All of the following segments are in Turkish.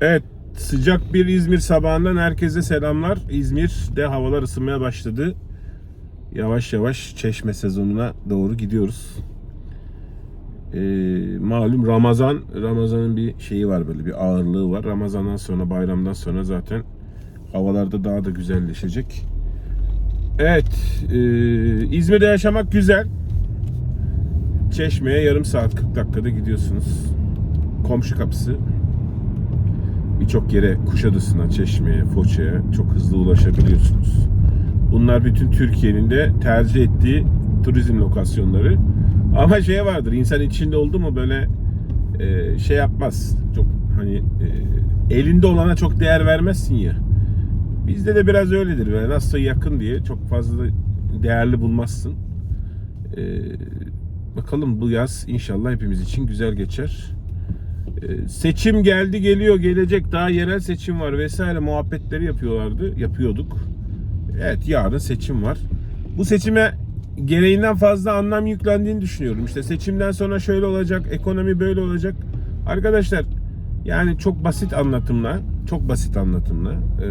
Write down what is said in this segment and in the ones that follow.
Evet, sıcak bir İzmir sabahından herkese selamlar. İzmir'de havalar ısınmaya başladı. Yavaş yavaş çeşme sezonuna doğru gidiyoruz. Ee, malum Ramazan, Ramazan'ın bir şeyi var böyle bir ağırlığı var. Ramazan'dan sonra, bayramdan sonra zaten havalarda daha da güzelleşecek. Evet, e, İzmir'de yaşamak güzel. Çeşme'ye yarım saat 40 dakikada gidiyorsunuz. Komşu kapısı. Birçok yere Kuşadası'na, Çeşme'ye, Foça'ya çok hızlı ulaşabiliyorsunuz. Bunlar bütün Türkiye'nin de tercih ettiği turizm lokasyonları. Ama şey vardır, insan içinde oldu mu böyle e, şey yapmaz. Çok hani e, elinde olana çok değer vermezsin ya. Bizde de biraz öyledir. Böyle nasıl yakın diye çok fazla değerli bulmazsın. E, bakalım bu yaz inşallah hepimiz için güzel geçer. Ee, seçim geldi geliyor gelecek daha yerel seçim var vesaire muhabbetleri yapıyorlardı yapıyorduk. Evet yarın seçim var. Bu seçime gereğinden fazla anlam yüklendiğini düşünüyorum. İşte seçimden sonra şöyle olacak, ekonomi böyle olacak. Arkadaşlar yani çok basit anlatımla, çok basit anlatımla e,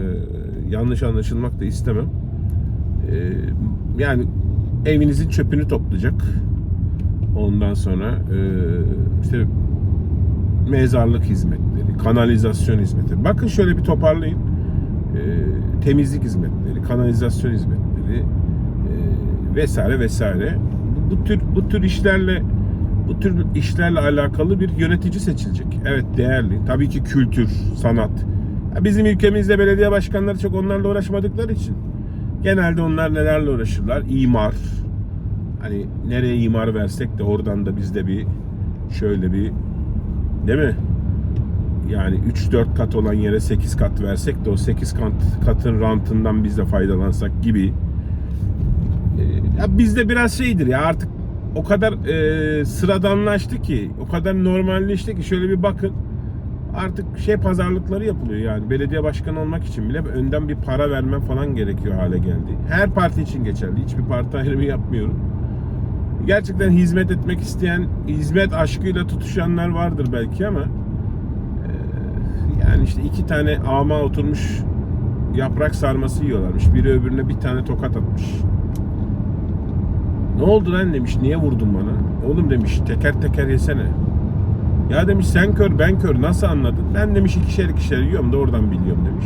yanlış anlaşılmak da istemem. E, yani evinizin çöpünü toplayacak. Ondan sonra e, işte mezarlık hizmetleri, kanalizasyon hizmetleri. Bakın şöyle bir toparlayın. Ee, temizlik hizmetleri, kanalizasyon hizmetleri e, vesaire vesaire. Bu, bu tür bu tür işlerle bu tür işlerle alakalı bir yönetici seçilecek. Evet değerli. Tabii ki kültür, sanat. Bizim ülkemizde belediye başkanları çok onlarla uğraşmadıkları için genelde onlar nelerle uğraşırlar? İmar. Hani nereye imar versek de oradan da bizde bir şöyle bir Değil mi? Yani 3-4 kat olan yere 8 kat versek de o 8 kat, katın rantından biz de faydalansak gibi. Ee, ya bizde biraz şeydir ya artık o kadar e, sıradanlaştı ki, o kadar normalleşti ki şöyle bir bakın. Artık şey pazarlıkları yapılıyor yani. Belediye başkanı olmak için bile önden bir para vermem falan gerekiyor hale geldi. Her parti için geçerli. Hiçbir parti ayrımı yapmıyorum gerçekten hizmet etmek isteyen, hizmet aşkıyla tutuşanlar vardır belki ama e, yani işte iki tane ama oturmuş yaprak sarması yiyorlarmış. Biri öbürüne bir tane tokat atmış. Ne oldu lan demiş. Niye vurdun bana? Oğlum demiş teker teker yesene. Ya demiş sen kör ben kör nasıl anladın? Ben demiş ikişer ikişer yiyorum da oradan biliyorum demiş.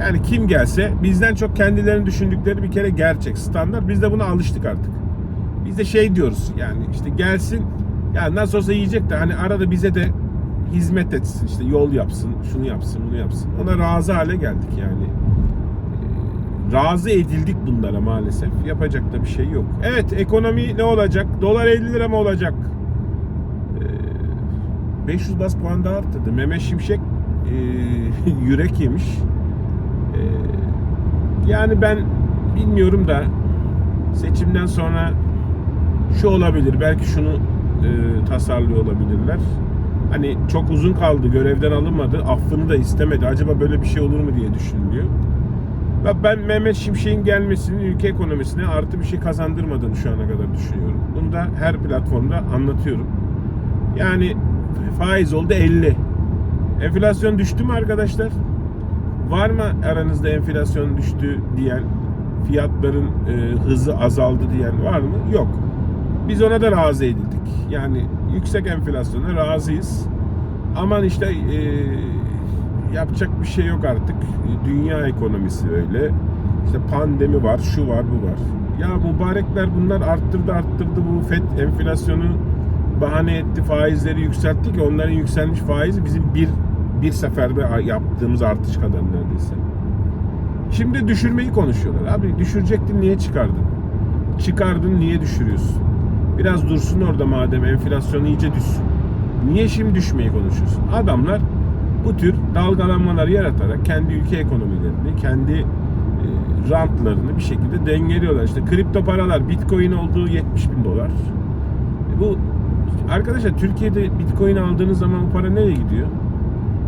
Yani kim gelse bizden çok kendilerini düşündükleri bir kere gerçek standart. Biz de buna alıştık artık. Biz de şey diyoruz yani işte gelsin ya nasıl olsa yiyecek de hani arada bize de hizmet etsin işte yol yapsın şunu yapsın bunu yapsın. Ona razı hale geldik yani. Ee, razı edildik bunlara maalesef. Yapacak da bir şey yok. Evet ekonomi ne olacak? Dolar 50 lira mı olacak? Ee, 500 bas puan daha arttırdı. Mehmet Şimşek e, yürek yemiş. Ee, yani ben bilmiyorum da seçimden sonra şu olabilir belki şunu e, tasarlıyor olabilirler. Hani çok uzun kaldı görevden alınmadı affını da istemedi acaba böyle bir şey olur mu diye düşünülüyor. Ben Mehmet Şimşek'in gelmesinin ülke ekonomisine artı bir şey kazandırmadığını şu ana kadar düşünüyorum. Bunu da her platformda anlatıyorum. Yani faiz oldu 50. Enflasyon düştü mü arkadaşlar? Var mı aranızda enflasyon düştü diyen, fiyatların e, hızı azaldı diyen var mı? Yok. Biz ona da razı edildik. Yani yüksek enflasyona razıyız. Aman işte e, yapacak bir şey yok artık. Dünya ekonomisi öyle. İşte pandemi var, şu var, bu var. Ya mübarekler bunlar arttırdı arttırdı bu FED enflasyonu bahane etti, faizleri yükseltti ki onların yükselmiş faizi bizim bir bir seferde yaptığımız artış kadar neredeyse. Şimdi düşürmeyi konuşuyorlar. Abi düşürecektin niye çıkardın? Çıkardın niye düşürüyorsun? Biraz dursun orada madem enflasyon iyice düşsün. Niye şimdi düşmeyi konuşuyorsun? Adamlar bu tür dalgalanmaları yaratarak kendi ülke ekonomilerini, kendi e, rantlarını bir şekilde dengeliyorlar. İşte kripto paralar, bitcoin olduğu 70 bin dolar. E bu arkadaşlar Türkiye'de bitcoin aldığınız zaman bu para nereye gidiyor?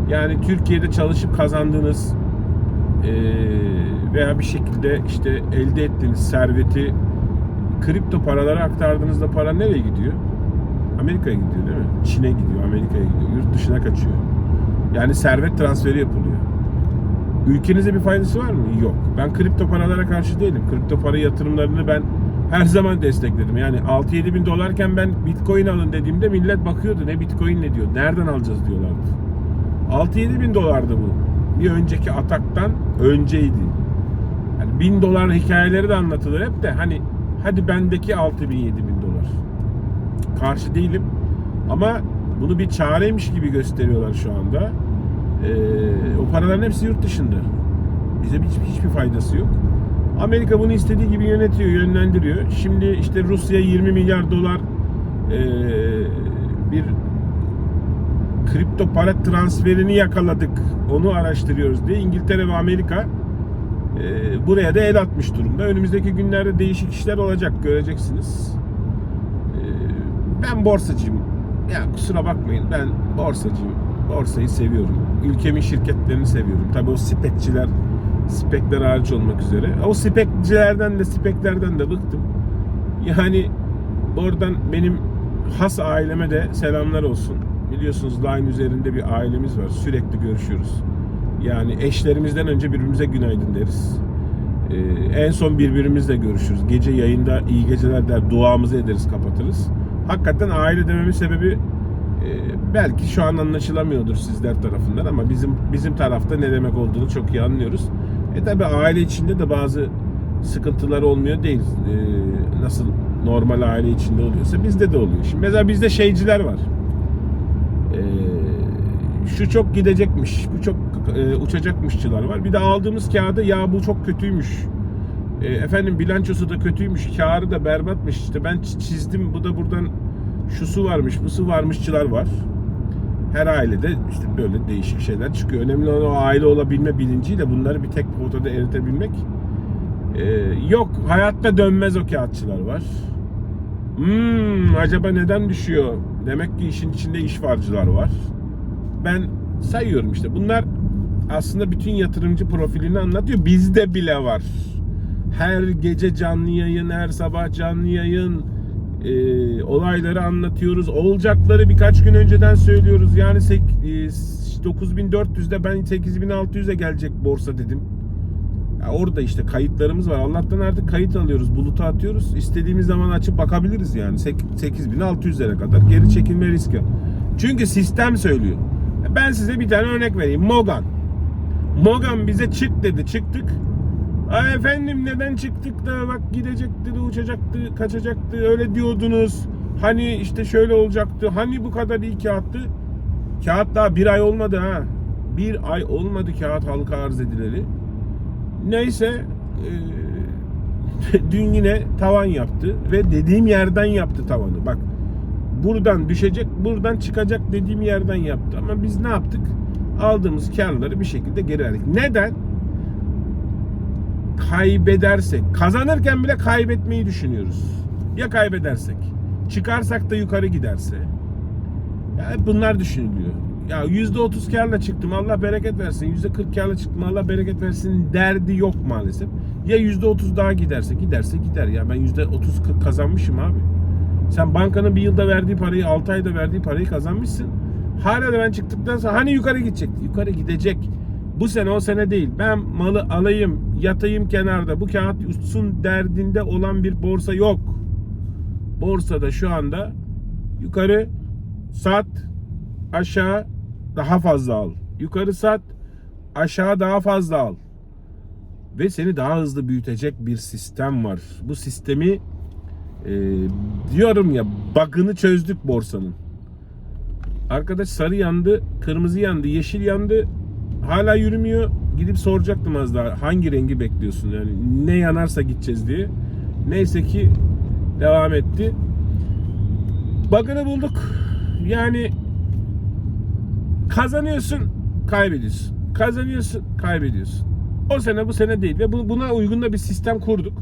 Yani Türkiye'de çalışıp kazandığınız e, veya bir şekilde işte elde ettiğiniz serveti kripto paralara aktardığınızda para nereye gidiyor? Amerika'ya gidiyor değil mi? Çin'e gidiyor, Amerika'ya gidiyor, yurt dışına kaçıyor. Yani servet transferi yapılıyor. Ülkenize bir faydası var mı? Yok. Ben kripto paralara karşı değilim. Kripto para yatırımlarını ben her zaman destekledim. Yani 6-7 bin dolarken ben bitcoin alın dediğimde millet bakıyordu. Ne bitcoin ne diyor? Nereden alacağız diyorlardı. 6-7 bin dolardı bu. Bir önceki ataktan önceydi. Yani bin dolar hikayeleri de anlatılır hep de hani hadi bendeki 6 bin 7 bin dolar. Karşı değilim. Ama bunu bir çareymiş gibi gösteriyorlar şu anda. Ee, o paraların hepsi yurt dışında. Bize hiç, hiçbir faydası yok. Amerika bunu istediği gibi yönetiyor, yönlendiriyor. Şimdi işte Rusya 20 milyar dolar ee, bir kripto para transferini yakaladık. Onu araştırıyoruz diye İngiltere ve Amerika ee, buraya da el atmış durumda. Önümüzdeki günlerde değişik işler olacak göreceksiniz. Ee, ben borsacıyım. Ya kusura bakmayın ben borsacıyım. Borsayı seviyorum. Ülkemin şirketlerini seviyorum. Tabii o spekçiler spekler hariç olmak üzere. O spekcilerden de speklerden de bıktım. Yani oradan benim has aileme de selamlar olsun. Biliyorsunuz Line üzerinde bir ailemiz var. Sürekli görüşüyoruz. Yani eşlerimizden önce birbirimize günaydın deriz. Ee, en son birbirimizle görüşürüz. Gece yayında iyi geceler der, duamızı ederiz, kapatırız. Hakikaten aile dememin sebebi e, belki şu an anlaşılamıyordur sizler tarafından ama bizim bizim tarafta ne demek olduğunu çok iyi anlıyoruz. E tabi aile içinde de bazı sıkıntılar olmuyor değil. E, nasıl normal aile içinde oluyorsa bizde de oluyor. Şimdi mesela bizde şeyciler var. E, şu çok gidecekmiş, bu çok e, uçacakmışçılar var. Bir de aldığımız kağıda ya bu çok kötüymüş. E, efendim bilançosu da kötüymüş, karı da berbatmış. İşte ben çizdim, bu da buradan şu su varmış, bu su varmışçılar var. Her ailede işte böyle değişik şeyler çıkıyor. Önemli olan o aile olabilme bilinciyle bunları bir tek potada eritebilmek. E, yok, hayatta dönmez o kağıtçılar var. Hmm, acaba neden düşüyor? Demek ki işin içinde işvarcılar var ben sayıyorum işte. Bunlar aslında bütün yatırımcı profilini anlatıyor. Bizde bile var. Her gece canlı yayın, her sabah canlı yayın e, olayları anlatıyoruz. Olacakları birkaç gün önceden söylüyoruz. Yani e, 9400'de ben 8600'e gelecek borsa dedim. Ya orada işte kayıtlarımız var. Allah'tan artık kayıt alıyoruz. Buluta atıyoruz. İstediğimiz zaman açıp bakabiliriz yani. Sek- 8600'lere kadar geri çekilme riski. Çünkü sistem söylüyor. Ben size bir tane örnek vereyim. Mogan. Mogan bize çık dedi. Çıktık. Ay efendim neden çıktık da bak gidecekti de uçacaktı, kaçacaktı öyle diyordunuz. Hani işte şöyle olacaktı. Hani bu kadar iyi kağıttı. Kağıt daha bir ay olmadı ha. Bir ay olmadı kağıt halka arz edileli. Neyse e, dün yine tavan yaptı ve dediğim yerden yaptı tavanı. Bak buradan düşecek, buradan çıkacak dediğim yerden yaptı. Ama biz ne yaptık? Aldığımız karları bir şekilde geri verdik. Neden? Kaybedersek, kazanırken bile kaybetmeyi düşünüyoruz. Ya kaybedersek? Çıkarsak da yukarı giderse? Ya bunlar düşünülüyor. Ya yüzde otuz karla çıktım Allah bereket versin. Yüzde kırk karla çıktım Allah bereket versin derdi yok maalesef. Ya yüzde otuz daha giderse giderse gider. Ya ben yüzde otuz kazanmışım abi. Sen bankanın bir yılda verdiği parayı 6 ayda verdiği parayı kazanmışsın. Hala da ben çıktıktan sonra hani yukarı gidecekti? Yukarı gidecek. Bu sene o sene değil. Ben malı alayım, yatayım kenarda. Bu kağıt uçsun derdinde olan bir borsa yok. Borsada şu anda yukarı sat, aşağı daha fazla al. Yukarı sat, aşağı daha fazla al. Ve seni daha hızlı büyütecek bir sistem var. Bu sistemi e, diyorum ya bug'ını çözdük borsanın. Arkadaş sarı yandı, kırmızı yandı, yeşil yandı. Hala yürümüyor. Gidip soracaktım az daha. Hangi rengi bekliyorsun yani? Ne yanarsa gideceğiz diye. Neyse ki devam etti. Bug'ını bulduk. Yani kazanıyorsun, kaybediyorsun. Kazanıyorsun, kaybediyorsun. O sene bu sene değil ve bu- buna uygun da bir sistem kurduk.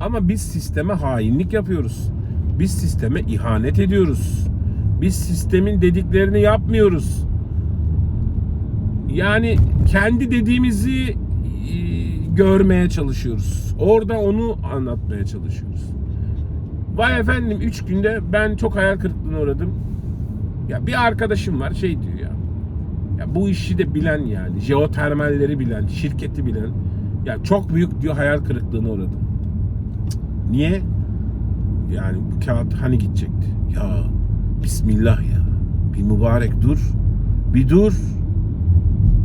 Ama biz sisteme hainlik yapıyoruz. Biz sisteme ihanet ediyoruz. Biz sistemin dediklerini yapmıyoruz. Yani kendi dediğimizi e, görmeye çalışıyoruz. Orada onu anlatmaya çalışıyoruz. Vay efendim 3 günde ben çok hayal kırıklığına uğradım. Ya bir arkadaşım var şey diyor ya. Ya bu işi de bilen yani jeotermalleri bilen, şirketi bilen ya çok büyük diyor hayal kırıklığına uğradım. Niye? Yani bu kağıt hani gidecekti? Ya Bismillah ya. Bir mübarek dur. Bir dur.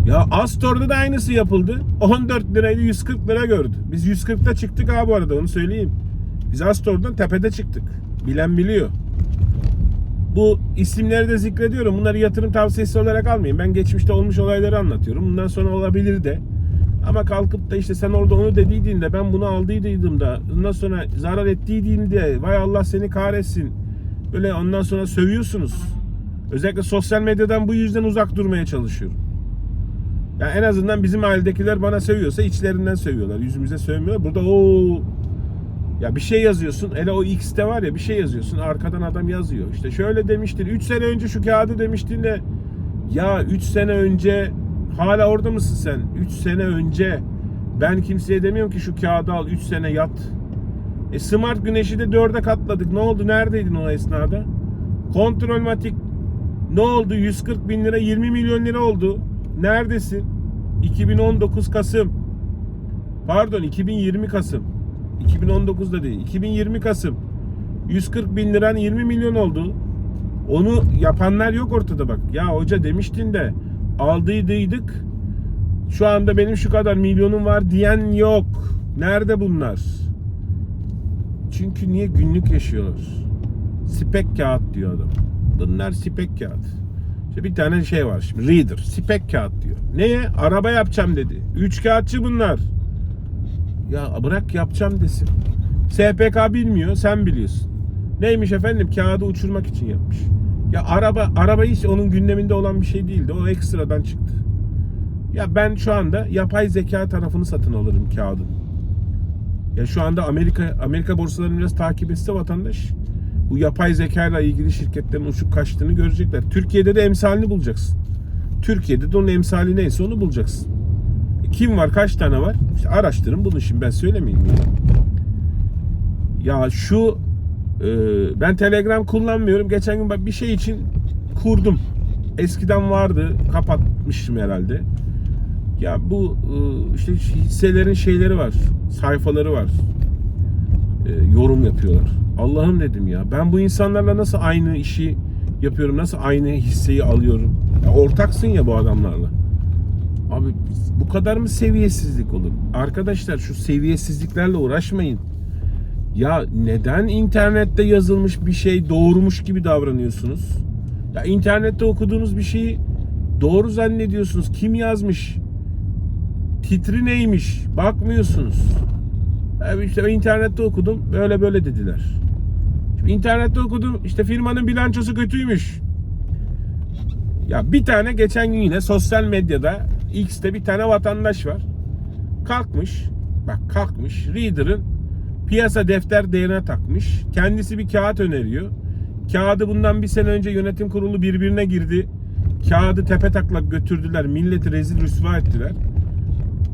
Ya Astor'da da aynısı yapıldı. 14 liraydı 140 lira gördü. Biz 140'ta çıktık abi bu arada onu söyleyeyim. Biz Astor'dan tepede çıktık. Bilen biliyor. Bu isimleri de zikrediyorum. Bunları yatırım tavsiyesi olarak almayın. Ben geçmişte olmuş olayları anlatıyorum. Bundan sonra olabilir de. Ama kalkıp da işte sen orada onu dediydin de ben bunu aldıydım da ondan sonra zarar ettiydim de vay Allah seni kahretsin. Böyle ondan sonra sövüyorsunuz. Özellikle sosyal medyadan bu yüzden uzak durmaya çalışıyorum. Yani en azından bizim ailedekiler bana sövüyorsa içlerinden sövüyorlar. Yüzümüze sövmüyorlar. Burada o ya bir şey yazıyorsun. Hele o X'te var ya bir şey yazıyorsun. Arkadan adam yazıyor. İşte şöyle demiştin. 3 sene önce şu kağıdı demiştin de ya 3 sene önce hala orada mısın sen? 3 sene önce ben kimseye demiyorum ki şu kağıdı al 3 sene yat. E Smart Güneş'i de 4'e katladık. Ne oldu? Neredeydin o esnada? Kontrol Matik ne oldu? 140 bin lira 20 milyon lira oldu. Neredesin? 2019 Kasım. Pardon 2020 Kasım. 2019'da değil. 2020 Kasım. 140 bin liran 20 milyon oldu. Onu yapanlar yok ortada bak. Ya hoca demiştin de aldıydıydık. Şu anda benim şu kadar milyonum var diyen yok. Nerede bunlar? Çünkü niye günlük yaşıyorlar? Spek kağıt diyor adam. Bunlar spek kağıt. İşte bir tane şey var şimdi. Reader. Spek kağıt diyor. Neye? Araba yapacağım dedi. Üç kağıtçı bunlar. Ya bırak yapacağım desin. SPK bilmiyor, sen biliyorsun. Neymiş efendim? Kağıdı uçurmak için yapmış. Ya araba araba hiç onun gündeminde olan bir şey değildi. O ekstradan çıktı. Ya ben şu anda yapay zeka tarafını satın alırım kağıdın. Ya şu anda Amerika Amerika borsalarını biraz takip etse vatandaş bu yapay zeka ile ilgili şirketlerin uçup kaçtığını görecekler. Türkiye'de de emsalini bulacaksın. Türkiye'de de onun emsali neyse onu bulacaksın. Kim var? Kaç tane var? İşte araştırın bunu şimdi ben söylemeyeyim. Ya, şu e, ben Telegram kullanmıyorum. Geçen gün bir şey için kurdum. Eskiden vardı. Kapatmışım herhalde. Ya bu e, işte hisselerin şeyleri var. Sayfaları var. E, yorum yapıyorlar. Allah'ım dedim ya. Ben bu insanlarla nasıl aynı işi yapıyorum? Nasıl aynı hisseyi alıyorum? Ya ortaksın ya bu adamlarla. Abi bu kadar mı seviyesizlik olur? Arkadaşlar şu seviyesizliklerle uğraşmayın. Ya neden internette yazılmış bir şey doğrumuş gibi davranıyorsunuz? Ya internette okuduğunuz bir şeyi doğru zannediyorsunuz. Kim yazmış? Titri neymiş? Bakmıyorsunuz. Ya işte internette okudum. Böyle böyle dediler. Şimdi internette okudum. işte firmanın bilançosu kötüymüş. Ya bir tane geçen gün yine sosyal medyada X'te bir tane vatandaş var. Kalkmış. Bak kalkmış. Reader'ın piyasa defter değerine takmış. Kendisi bir kağıt öneriyor. Kağıdı bundan bir sene önce yönetim kurulu birbirine girdi. Kağıdı tepe taklak götürdüler. Milleti rezil rüsva ettiler.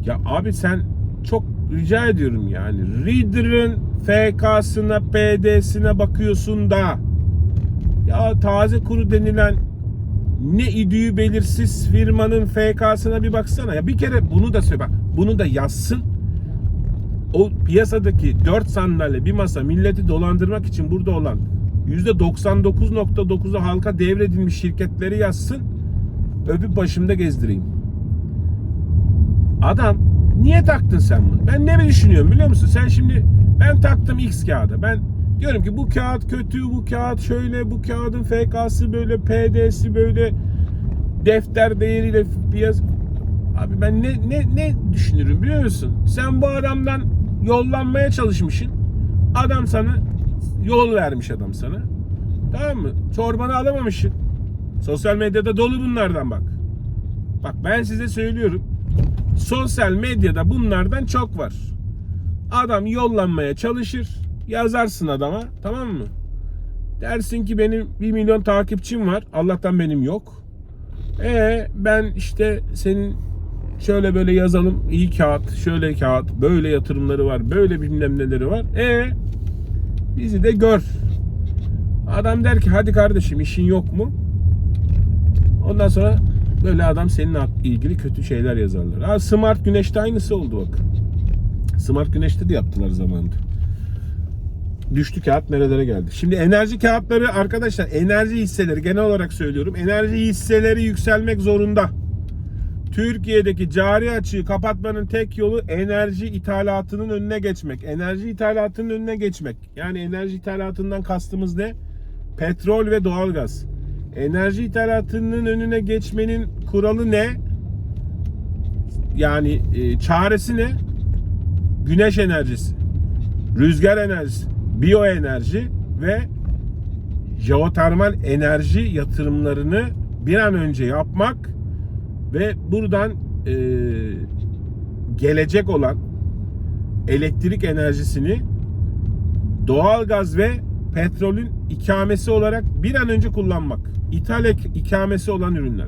Ya abi sen çok rica ediyorum yani. Reader'ın FK'sına, PD'sine bakıyorsun da ya taze kuru denilen ne idüğü belirsiz firmanın FK'sına bir baksana. Ya bir kere bunu da söyle bak. Bunu da yazsın. O piyasadaki 4 sandalye bir masa milleti dolandırmak için burada olan %99.9'u halka devredilmiş şirketleri yazsın. Öpüp başımda gezdireyim. Adam niye taktın sen bunu? Ben ne mi düşünüyorum biliyor musun? Sen şimdi ben taktım X kağıda. Ben diyorum ki bu kağıt kötü, bu kağıt şöyle, bu kağıdın FK'sı böyle, PD'si böyle, defter değeriyle piyasa... Abi ben ne, ne, ne düşünürüm biliyor musun? Sen bu adamdan yollanmaya çalışmışsın. Adam sana yol vermiş adam sana. Tamam mı? Çorbanı alamamışsın. Sosyal medyada dolu bunlardan bak. Bak ben size söylüyorum. Sosyal medyada bunlardan çok var. Adam yollanmaya çalışır. Yazarsın adama tamam mı? Dersin ki benim 1 milyon takipçim var. Allah'tan benim yok. E ben işte senin şöyle böyle yazalım iyi kağıt, şöyle kağıt, böyle yatırımları var, böyle bilmem neleri var. E bizi de gör. Adam der ki hadi kardeşim işin yok mu? Ondan sonra böyle adam seninle ilgili kötü şeyler yazarlar. Ha, Smart Güneş'te aynısı oldu bak. Smart Güneş'te de yaptılar zamanında. Düştü kağıt nerelere geldi. Şimdi enerji kağıtları arkadaşlar enerji hisseleri genel olarak söylüyorum. Enerji hisseleri yükselmek zorunda. Türkiye'deki cari açığı kapatmanın tek yolu enerji ithalatının önüne geçmek. Enerji ithalatının önüne geçmek. Yani enerji ithalatından kastımız ne? Petrol ve doğalgaz. Enerji ithalatının önüne geçmenin kuralı ne? Yani e, çaresi ne? Güneş enerjisi, rüzgar enerjisi, biyoenerji ve jeotermal enerji yatırımlarını bir an önce yapmak ve buradan e, gelecek olan elektrik enerjisini doğalgaz ve petrolün ikamesi olarak bir an önce kullanmak. İthal ikamesi olan ürünler.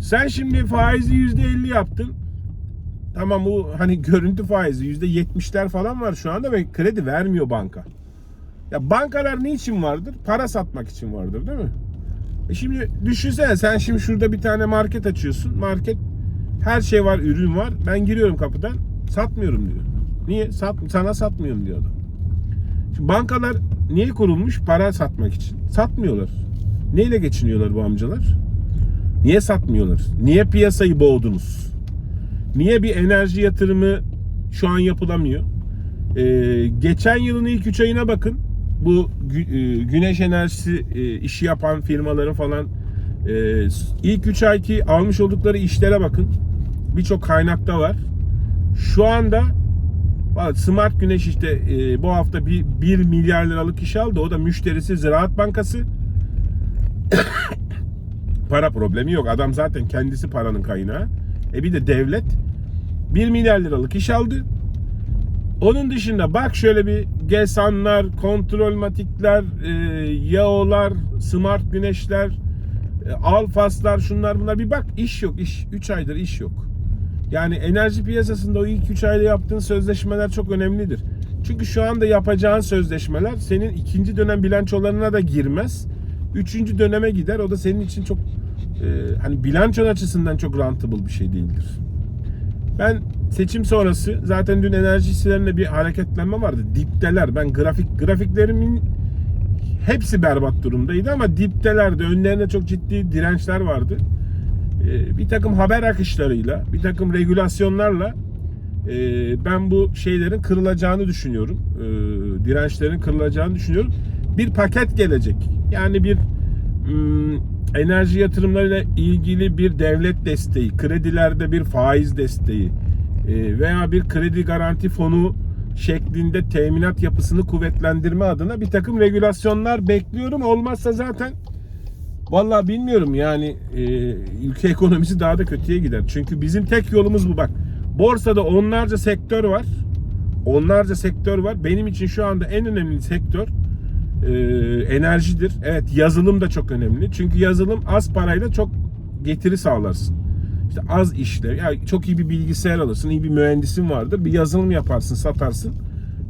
Sen şimdi faizi %50 yaptın. Tamam bu hani görüntü faizi %70'ler falan var şu anda ve kredi vermiyor banka. Ya bankalar niçin vardır? Para satmak için vardır değil mi? E şimdi düşünsene sen şimdi şurada bir tane market açıyorsun. Market her şey var, ürün var. Ben giriyorum kapıdan satmıyorum diyor. Niye? Sat, sana satmıyorum diyor adam. Şimdi bankalar niye kurulmuş? Para satmak için. Satmıyorlar. Neyle geçiniyorlar bu amcalar? Niye satmıyorlar? Niye piyasayı boğdunuz? Niye bir enerji yatırımı şu an yapılamıyor? Ee, geçen yılın ilk 3 ayına bakın. Bu e, güneş enerjisi e, işi yapan firmaların falan e, ilk 3 ayki almış oldukları işlere bakın. Birçok kaynakta var. Şu anda Smart Güneş işte bu hafta bir 1 milyar liralık iş aldı. O da müşterisi Ziraat Bankası. Para problemi yok. Adam zaten kendisi paranın kaynağı. E bir de devlet 1 milyar liralık iş aldı. Onun dışında bak şöyle bir GESAN'lar, kontrolmatikler, e, YAO'lar, Smart Güneşler, e, Alfas'lar şunlar bunlar bir bak iş yok iş. 3 aydır iş yok. Yani enerji piyasasında o ilk 3 ayda yaptığın sözleşmeler çok önemlidir. Çünkü şu anda yapacağın sözleşmeler senin ikinci dönem bilançolarına da girmez. Üçüncü döneme gider. O da senin için çok e, hani bilançon açısından çok rentable bir şey değildir. Ben seçim sonrası zaten dün enerji hisselerinde bir hareketlenme vardı. Dipteler. Ben grafik grafiklerimin hepsi berbat durumdaydı ama diptelerde önlerine çok ciddi dirençler vardı. Ee, bir takım haber akışlarıyla, bir takım regülasyonlarla e, ben bu şeylerin kırılacağını düşünüyorum. Ee, dirençlerin kırılacağını düşünüyorum. Bir paket gelecek. Yani bir enerji yatırımlarıyla ilgili bir devlet desteği, kredilerde bir faiz desteği e, veya bir kredi garanti fonu şeklinde teminat yapısını kuvvetlendirme adına bir takım regülasyonlar bekliyorum. Olmazsa zaten Vallahi bilmiyorum yani e, ülke ekonomisi daha da kötüye gider. Çünkü bizim tek yolumuz bu bak. Borsada onlarca sektör var. Onlarca sektör var. Benim için şu anda en önemli sektör e, enerjidir. Evet yazılım da çok önemli. Çünkü yazılım az parayla çok getiri sağlarsın. İşte az işle, yani çok iyi bir bilgisayar alırsın, iyi bir mühendisin vardır. Bir yazılım yaparsın, satarsın.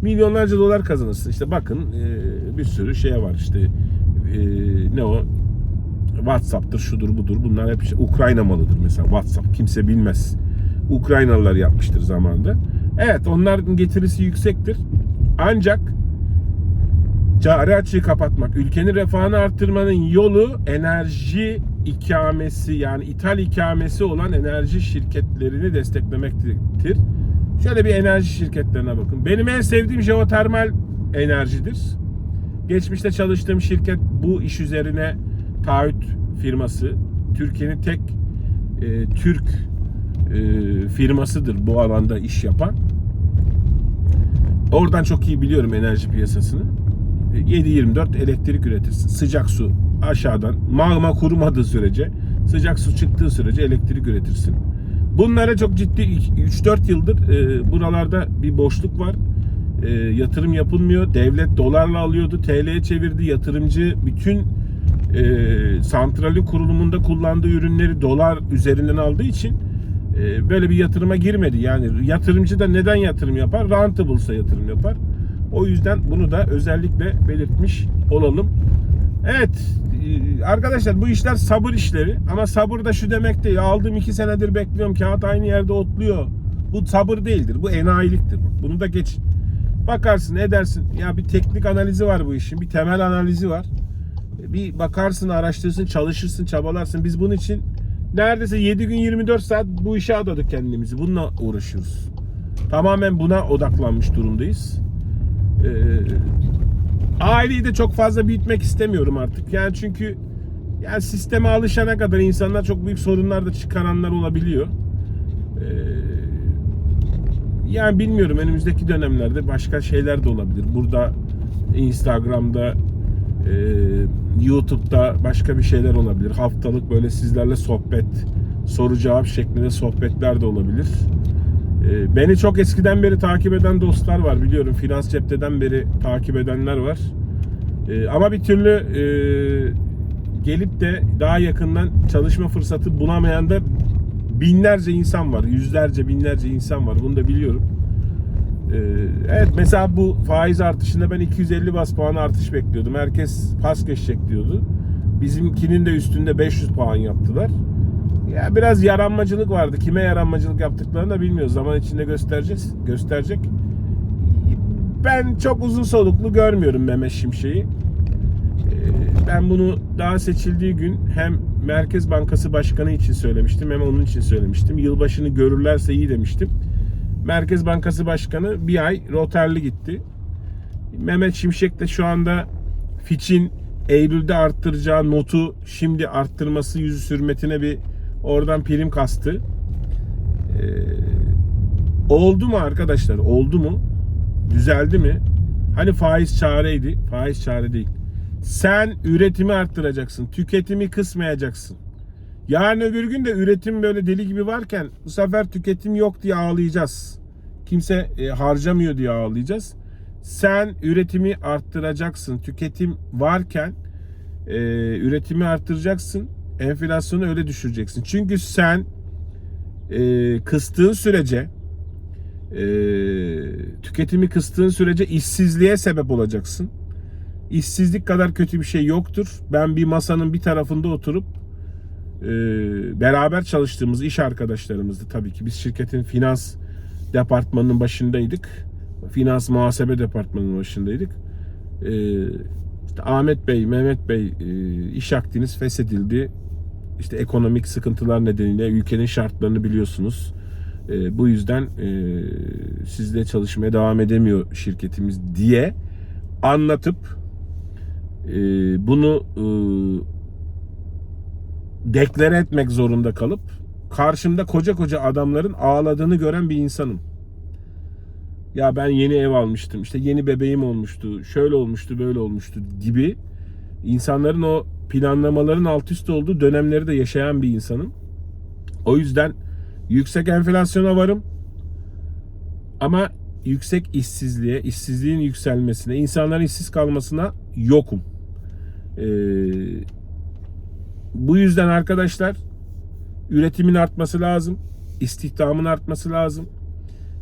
Milyonlarca dolar kazanırsın. İşte bakın e, bir sürü şey var işte e, ne o WhatsApp'tır, şudur budur. Bunlar hep işte Ukrayna malıdır mesela WhatsApp. Kimse bilmez. Ukraynalılar yapmıştır zamanında. Evet onların getirisi yüksektir. Ancak cari açığı kapatmak, ülkenin refahını arttırmanın yolu enerji ikamesi yani ithal ikamesi olan enerji şirketlerini desteklemektir. Şöyle bir enerji şirketlerine bakın. Benim en sevdiğim jeotermal enerjidir. Geçmişte çalıştığım şirket bu iş üzerine taahhüt firması. Türkiye'nin tek e, Türk e, firmasıdır bu alanda iş yapan. Oradan çok iyi biliyorum enerji piyasasını. E, 7-24 elektrik üretirsin. Sıcak su aşağıdan magma kurumadığı sürece sıcak su çıktığı sürece elektrik üretirsin. Bunlara çok ciddi 3-4 yıldır e, buralarda bir boşluk var. E, yatırım yapılmıyor. Devlet dolarla alıyordu. TL'ye çevirdi. Yatırımcı bütün e, santrali kurulumunda kullandığı ürünleri dolar üzerinden aldığı için e, böyle bir yatırıma girmedi. Yani yatırımcı da neden yatırım yapar? Rentable'sa yatırım yapar. O yüzden bunu da özellikle belirtmiş olalım. Evet, e, arkadaşlar bu işler sabır işleri ama sabır da şu demek değil. Aldım iki senedir bekliyorum kağıt aynı yerde otluyor. Bu sabır değildir. Bu enayiliktir. Bunu da geç. Bakarsın edersin. Ya bir teknik analizi var bu işin. Bir temel analizi var. Bir bakarsın, araştırırsın, çalışırsın, çabalarsın. Biz bunun için neredeyse 7 gün 24 saat bu işe adadık kendimizi. Bununla uğraşıyoruz. Tamamen buna odaklanmış durumdayız. Ee, aileyi de çok fazla büyütmek istemiyorum artık. Yani çünkü yani sisteme alışana kadar insanlar çok büyük sorunlar da çıkaranlar olabiliyor. Ee, yani bilmiyorum önümüzdeki dönemlerde başka şeyler de olabilir. Burada Instagram'da e, YouTube'da başka bir şeyler olabilir. Haftalık böyle sizlerle sohbet, soru cevap şeklinde sohbetler de olabilir. E, beni çok eskiden beri takip eden dostlar var biliyorum. Finans Cepte'den beri takip edenler var. E, ama bir türlü e, gelip de daha yakından çalışma fırsatı bulamayan da binlerce insan var. Yüzlerce, binlerce insan var. Bunu da biliyorum. Ee, evet mesela bu faiz artışında ben 250 bas puan artış bekliyordum. Herkes pas geçecek diyordu. Bizimkinin de üstünde 500 puan yaptılar. Ya biraz yaranmacılık vardı. Kime yaranmacılık yaptıklarını da bilmiyoruz. Zaman içinde göstereceğiz. Gösterecek. Ben çok uzun soluklu görmüyorum Mehmet Şimşek'i. Ee, Ben bunu daha seçildiği gün hem Merkez Bankası Başkanı için söylemiştim hem onun için söylemiştim. Yılbaşını görürlerse iyi demiştim. Merkez Bankası Başkanı bir ay roterli gitti. Mehmet Şimşek de şu anda Fitch'in Eylül'de arttıracağı notu şimdi arttırması yüzü sürmetine bir oradan prim kastı. Ee, oldu mu arkadaşlar? Oldu mu? Düzeldi mi? Hani faiz çareydi. Faiz çare değil. Sen üretimi arttıracaksın. Tüketimi kısmayacaksın. Yarın öbür gün de üretim böyle deli gibi varken bu sefer tüketim yok diye ağlayacağız. Kimse e, harcamıyor diye ağlayacağız. Sen üretimi arttıracaksın. Tüketim varken e, üretimi arttıracaksın. Enflasyonu öyle düşüreceksin. Çünkü sen e, kıstığın sürece e, tüketimi kıstığın sürece işsizliğe sebep olacaksın. İşsizlik kadar kötü bir şey yoktur. Ben bir masanın bir tarafında oturup e, beraber çalıştığımız iş arkadaşlarımızdı tabii ki. Biz şirketin finans departmanının başındaydık. Finans muhasebe departmanının başındaydık. E, işte Ahmet Bey, Mehmet Bey e, iş akdiniz feshedildi. İşte ekonomik sıkıntılar nedeniyle ülkenin şartlarını biliyorsunuz. E, bu yüzden e, sizle çalışmaya devam edemiyor şirketimiz diye anlatıp e, bunu e, deklare etmek zorunda kalıp karşımda koca koca adamların ağladığını gören bir insanım. Ya ben yeni ev almıştım. işte yeni bebeğim olmuştu. Şöyle olmuştu, böyle olmuştu gibi insanların o planlamaların alt üst olduğu dönemleri de yaşayan bir insanım. O yüzden yüksek enflasyona varım. Ama yüksek işsizliğe, işsizliğin yükselmesine, insanların işsiz kalmasına yokum. Ee, bu yüzden arkadaşlar üretimin artması lazım. istihdamın artması lazım.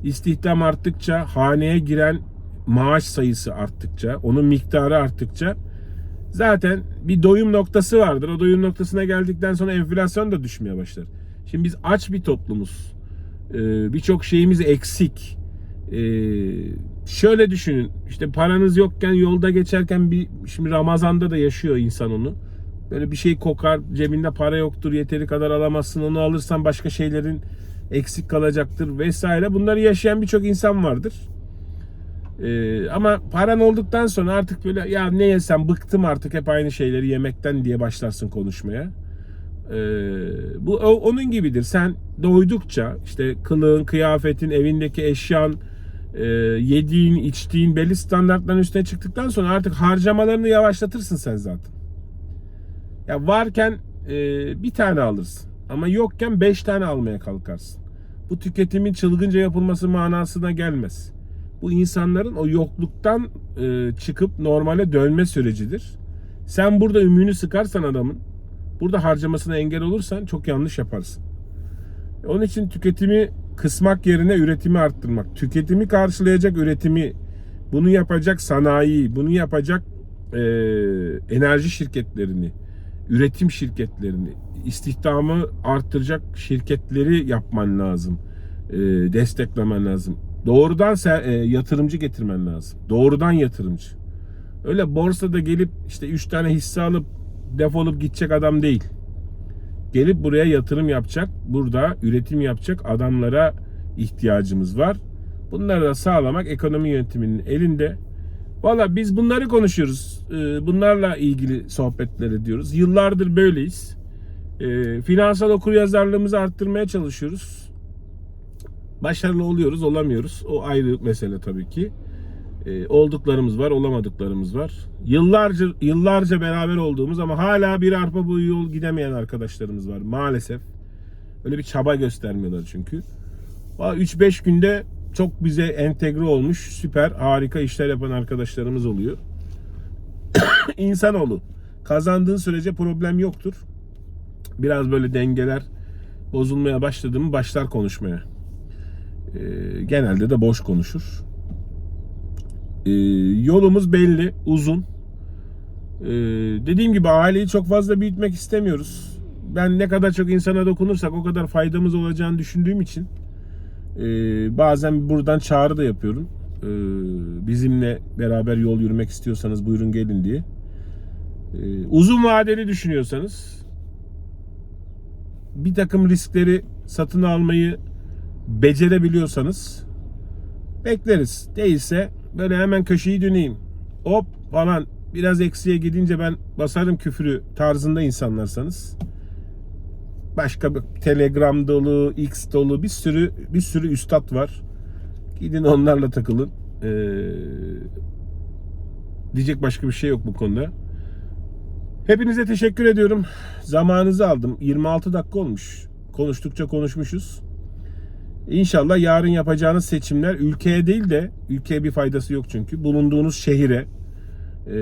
İstihdam arttıkça haneye giren maaş sayısı arttıkça, onun miktarı arttıkça zaten bir doyum noktası vardır. O doyum noktasına geldikten sonra enflasyon da düşmeye başlar. Şimdi biz aç bir toplumuz. Ee, Birçok şeyimiz eksik. Ee, şöyle düşünün. işte paranız yokken yolda geçerken bir şimdi Ramazan'da da yaşıyor insan onu. Böyle bir şey kokar, cebinde para yoktur, yeteri kadar alamazsın. Onu alırsan başka şeylerin eksik kalacaktır vesaire. Bunları yaşayan birçok insan vardır. Ee, ama paran olduktan sonra artık böyle ya ne yesem bıktım artık hep aynı şeyleri yemekten diye başlarsın konuşmaya. Ee, bu o- onun gibidir. Sen doydukça işte kılığın, kıyafetin, evindeki eşyan, e, yediğin, içtiğin belli standartların üstüne çıktıktan sonra artık harcamalarını yavaşlatırsın sen zaten. Ya varken e, bir tane alırsın. Ama yokken beş tane almaya kalkarsın. Bu tüketimin çılgınca yapılması manasına gelmez. Bu insanların o yokluktan e, çıkıp normale dönme sürecidir. Sen burada ümüğünü sıkarsan adamın, burada harcamasına engel olursan çok yanlış yaparsın. Onun için tüketimi kısmak yerine üretimi arttırmak. Tüketimi karşılayacak üretimi, bunu yapacak sanayi, bunu yapacak e, enerji şirketlerini, üretim şirketlerini, istihdamı arttıracak şirketleri yapman lazım. E, desteklemen lazım. Doğrudan se- e, yatırımcı getirmen lazım. Doğrudan yatırımcı. Öyle borsada gelip işte 3 tane hisse alıp defolup gidecek adam değil. Gelip buraya yatırım yapacak, burada üretim yapacak adamlara ihtiyacımız var. Bunları da sağlamak ekonomi yönetiminin elinde. Valla biz bunları konuşuyoruz. Ee, Bunlarla ilgili sohbetler ediyoruz. Yıllardır böyleyiz. Ee, Finansal okuryazarlığımızı arttırmaya çalışıyoruz. Başarılı oluyoruz, olamıyoruz. O ayrı mesele tabii ki. Ee, Olduklarımız var, olamadıklarımız var. Yıllarca yıllarca beraber olduğumuz ama hala bir arpa boyu yol gidemeyen arkadaşlarımız var maalesef. Öyle bir çaba göstermiyorlar çünkü. Valla 3-5 günde çok bize entegre olmuş, süper, harika işler yapan arkadaşlarımız oluyor. İnsanoğlu. Kazandığın sürece problem yoktur. Biraz böyle dengeler bozulmaya başladı mı başlar konuşmaya. Ee, genelde de boş konuşur. Ee, yolumuz belli, uzun. Ee, dediğim gibi aileyi çok fazla büyütmek istemiyoruz. Ben ne kadar çok insana dokunursak o kadar faydamız olacağını düşündüğüm için ee, bazen buradan çağrı da yapıyorum. Ee, bizimle beraber yol yürümek istiyorsanız buyurun gelin diye. Ee, uzun vadeli düşünüyorsanız bir takım riskleri satın almayı becerebiliyorsanız bekleriz. Değilse böyle hemen köşeyi döneyim. Hop falan biraz eksiye gidince ben basarım küfürü tarzında insanlarsanız başka bir Telegram dolu, X dolu bir sürü bir sürü üstad var. Gidin onlarla takılın. Ee, diyecek başka bir şey yok bu konuda. Hepinize teşekkür ediyorum. Zamanınızı aldım. 26 dakika olmuş. Konuştukça konuşmuşuz. İnşallah yarın yapacağınız seçimler ülkeye değil de ülkeye bir faydası yok çünkü. Bulunduğunuz şehire e,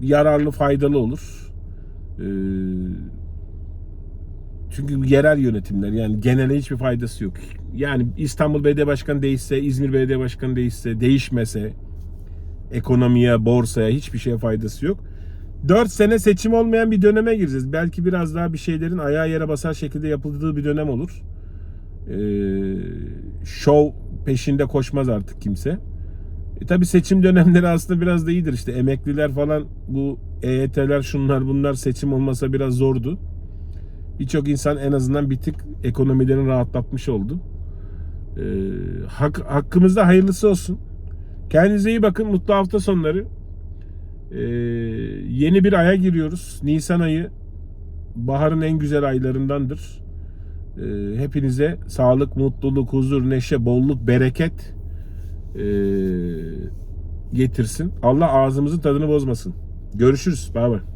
yararlı faydalı olur. E, çünkü yerel yönetimler yani genele hiçbir faydası yok. Yani İstanbul Belediye Başkanı değişse, İzmir Belediye Başkanı değişse, değişmese ekonomiye, borsaya hiçbir şeye faydası yok. 4 sene seçim olmayan bir döneme gireceğiz. Belki biraz daha bir şeylerin ayağa yere basar şekilde yapıldığı bir dönem olur. Ee, şov peşinde koşmaz artık kimse. E tabi seçim dönemleri aslında biraz da iyidir işte emekliler falan bu EYT'ler şunlar bunlar seçim olmasa biraz zordu. Birçok insan en azından bir tık ekonomilerini rahatlatmış oldu. Ee, hak, hakkımızda hayırlısı olsun. Kendinize iyi bakın. Mutlu hafta sonları. Ee, yeni bir aya giriyoruz. Nisan ayı baharın en güzel aylarındandır. Ee, hepinize sağlık, mutluluk, huzur, neşe, bolluk, bereket ee, getirsin. Allah ağzımızın tadını bozmasın. Görüşürüz. Bay bay.